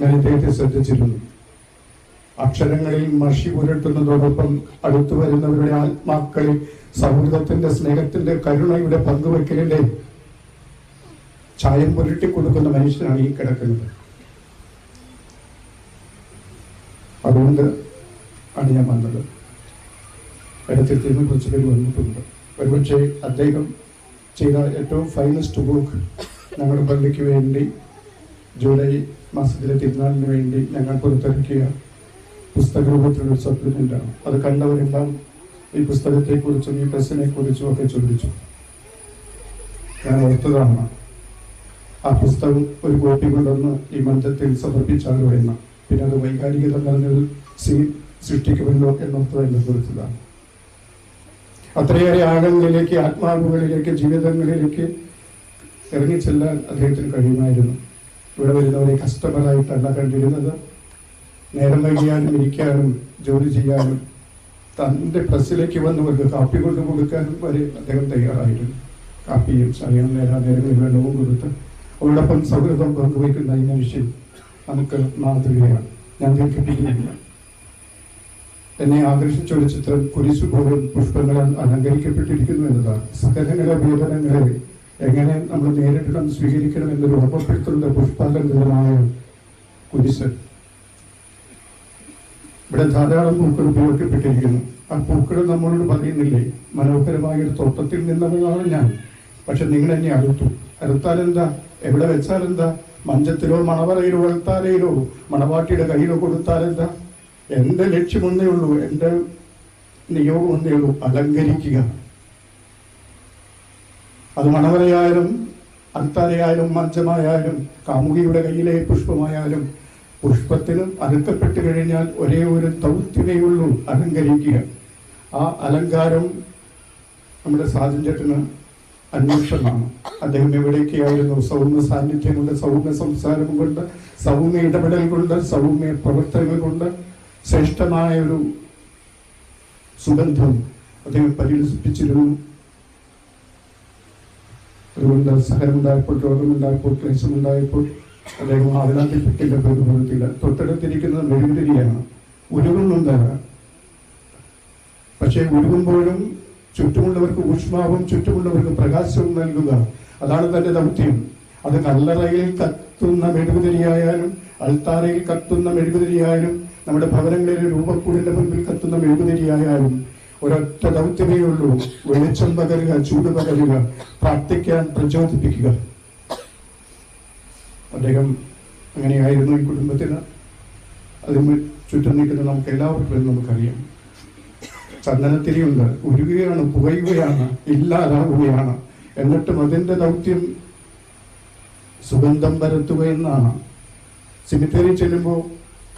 ഞാൻ ഇദ്ദേഹത്തെ ശ്രദ്ധിച്ചിരുന്നു അക്ഷരങ്ങളിൽ മഷി പുരട്ടുന്നതോടൊപ്പം അടുത്തു വരുന്നവരുടെ ആത്മാക്കളിൽ സൗഹൃദത്തിന്റെ സ്നേഹത്തിന്റെ കരുണയുടെ പങ്കുവെക്കലിന്റെ ചായം പുരട്ടി കൊടുക്കുന്ന മനുഷ്യനാണ് ഈ കിടക്കുന്നത്. അതുകൊണ്ട് ആണ് ഞാൻ വന്നത്. കുറച്ച് പേര് വന്നിട്ടുണ്ട്. ഒരുപക്ഷെ അദ്ദേഹം ചെയ്ത ഏറ്റവും ഫൈനസ്റ്റ് ബുക്ക് ഞങ്ങളുടെ പള്ളിക്ക് വേണ്ടി ജൂലൈ മാസത്തിലെ തിരുനാളിന് വേണ്ടി ഞങ്ങൾ പുറത്തിറക്കിയ പുസ്തക രൂപത്തിലുള്ള സപ്ലിമെന്റാണ് അത് കണ്ടവരെല്ലാം ഈ പുസ്തകത്തെക്കുറിച്ചും ഈ പ്രസിനെ കുറിച്ചും ഒക്കെ ചോദിച്ചു. ഞാൻ ഓർത്തതാണ് ആ പുസ്തകം ഒരു കോപ്പി കൊണ്ടുവന്ന് ഈ മഞ്ചത്തിൽ സമർപ്പിച്ചാലോ എന്ന്. പിന്നെ അത് വൈകാരികത നിറഞ്ഞൊരു സീൻ സൃഷ്ടിക്കുമല്ലോ എന്നോർത്തത് എന്നെ കുറിച്ചതാണ് അത്രയേറെ ആഴങ്ങളിലേക്ക് ആത്മാവുകളിലേക്ക് ജീവിതങ്ങളിലേക്ക് ഇറങ്ങിച്ചെല്ലാൻ അദ്ദേഹത്തിന് കഴിയുമായിരുന്നു. ഇവിടെ വരുന്നവരെ കസ്റ്റമറായിട്ടല്ല കണ്ടിരുന്നത് നേരം വൈകിയാലും ഇരിക്കാനും ജോലി ചെയ്യാനും തന്റെ പ്രസ്സിലേക്ക് വന്നവർക്ക് കാപ്പി കൊണ്ടു കൊടുക്കാനും വരെ അദ്ദേഹം തയ്യാറായിരുന്നു. കാപ്പിയും സമയം നേരാ നേരങ്ങളിൽ വെള്ളവും കൊടുത്ത് അവരോടൊപ്പം സൗഹൃദം പങ്കുവയ്ക്കുന്ന ഈ മനുഷ്യൻ നമുക്ക് മാതൃകയാണ്. ഞാൻ ദീർഘിപ്പിക്കുന്നില്ല. എന്നെ ആകർഷിച്ച ഒരു ചിത്രം കുരിശു പോലും പുഷ്പങ്ങളാൽ അലങ്കരിക്കപ്പെട്ടിരിക്കുന്നു എന്നതാണ്. സകലങ്ങളെ വേദനകളെ എങ്ങനെ നമ്മൾ നേരിടണം സ്വീകരിക്കണം എന്നൊരു ഉറപ്പപ്പെടുത്തുന്ന പുഷ്പാകൃതമായ കുരിശ്. ഇവിടെ ധാരാളം പൂക്കൾ ഉപയോഗിക്കപ്പെട്ടിരിക്കുന്നു. ആ പൂക്കൾ നമ്മളോട് പറയുന്നില്ലേ മനോഹരമായ ഒരു തോട്ടത്തിൽ നിന്നവരാണ് ഞാൻ. പക്ഷെ നിങ്ങൾ എന്നെ അറുത്തു. അറുത്താൽ എന്താ എവിടെ വെച്ചാൽ എന്താ മഞ്ചത്തിലോ മണവറയിലോ വെളുത്താലയിലോ മണവാട്ടിയുടെ കയ്യിലോ കൊടുത്താൽ എന്താ എന്റെ ലക്ഷ്യമൊന്നേ ഉള്ളൂ. എന്റെ നിയോഗം ഒന്നേ ഉള്ളൂ. അലങ്കരിക്കുക. അത് മണവരയായാലും അൽത്താരയായാലും മഞ്ചമായാലും കാമുകിയുടെ കയ്യിലെ പുഷ്പമായാലും പുഷ്പത്തിന് അറുക്കപ്പെട്ട് കഴിഞ്ഞാൽ ഒരേ ഒരു തൗത്യതയുള്ളൂ അലങ്കരിക്കുക. ആ അലങ്കാരം നമ്മുടെ സാധുചേട്ടന് അന്വേഷണമാണ്. അദ്ദേഹം എവിടേക്കായിരുന്നു സൗമ്യ സാന്നിധ്യം കൊണ്ട് സൗമ്യ സംസാരം കൊണ്ട് സൗമ്യ ഇടപെടൽ കൊണ്ട് സൗമ്യ പ്രവർത്തനങ്ങൾ കൊണ്ട് ശ്രേഷ്ഠമായ ഒരു സുഗന്ധം അദ്ദേഹം പരിലസിപ്പിച്ചിരുന്നു അതുകൊണ്ട് സഹനമുണ്ടായപ്പോൾ രോഗമുണ്ടായപ്പോൾ ക്ലേശമുണ്ടായപ്പോൾ അദ്ദേഹം അതിനകത്ത് പെട്ടില്ല പ്രതിഫലത്തില്ല തൊട്ടടുത്തിരിക്കുന്നത് മെഴുകുതിരിയാണ്. ഉരുകുന്നുണ്ടാകാം പക്ഷേ ഉരുകുമ്പോഴും ചുറ്റുമുള്ളവർക്ക് ഊഷ്മാവും ചുറ്റുമുള്ളവർക്ക് പ്രകാശവും നൽകുക അതാണ് തന്റെ ദൗത്യം. അത് കല്ലറയിൽ കത്തുന്ന മെഴുകുതിരിയായാലും അൾത്താരയിൽ കത്തുന്ന മെഴുകുതിരിയായാലും നമ്മുടെ ഭവനങ്ങളിലെ രൂപക്കൂടിന്റെ മുൻപിൽ കത്തുന്ന മെഴുകുതിരിയായാലും ഒരൊറ്റ ദൗത്യമേ ഉള്ളൂ. വെളിച്ചം പകരുക ചൂട് പകരുക പ്രാർത്ഥിക്കാൻ പ്രചോദിപ്പിക്കുക. അദ്ദേഹം അങ്ങനെയായിരുന്നു ഈ കുടുംബത്തിന് അതിന് ചുറ്റും നിൽക്കുന്ന നമുക്ക് എല്ലാവർക്കും നമുക്കറിയാം. ചന്ദനത്തിരിയുണ്ട്. ഉരുകയാണ് പുകയുകയാണ് ഇല്ലാതാവുകയാണ് എന്നിട്ടും അതിന്റെ ദൗത്യം സുഗന്ധം പരത്തുക എന്നാണ്. സിമിത്തേരി ചെല്ലുമ്പോൾ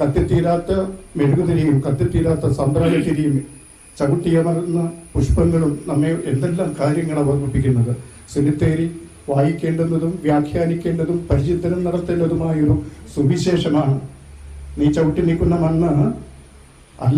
കത്തിത്തീരാത്ത മെഴുകുതിരിയും കത്തിത്തീരാത്ത സന്ത്രാലത്തിരിയും ചവിട്ടിയമർന്ന പുഷ്പങ്ങളും നമ്മെ എന്തെല്ലാം കാര്യങ്ങളാണ് ഓർമ്മിപ്പിക്കുന്നത് സുനിത്തേരി വായിക്കേണ്ടുന്നതും വ്യാഖ്യാനിക്കേണ്ടതും പരിചിന്തനം നടത്തേണ്ടതുമായൊരു സുവിശേഷമാണ്. നീ ചവിട്ടി നിൽക്കുന്ന മണ്ണ്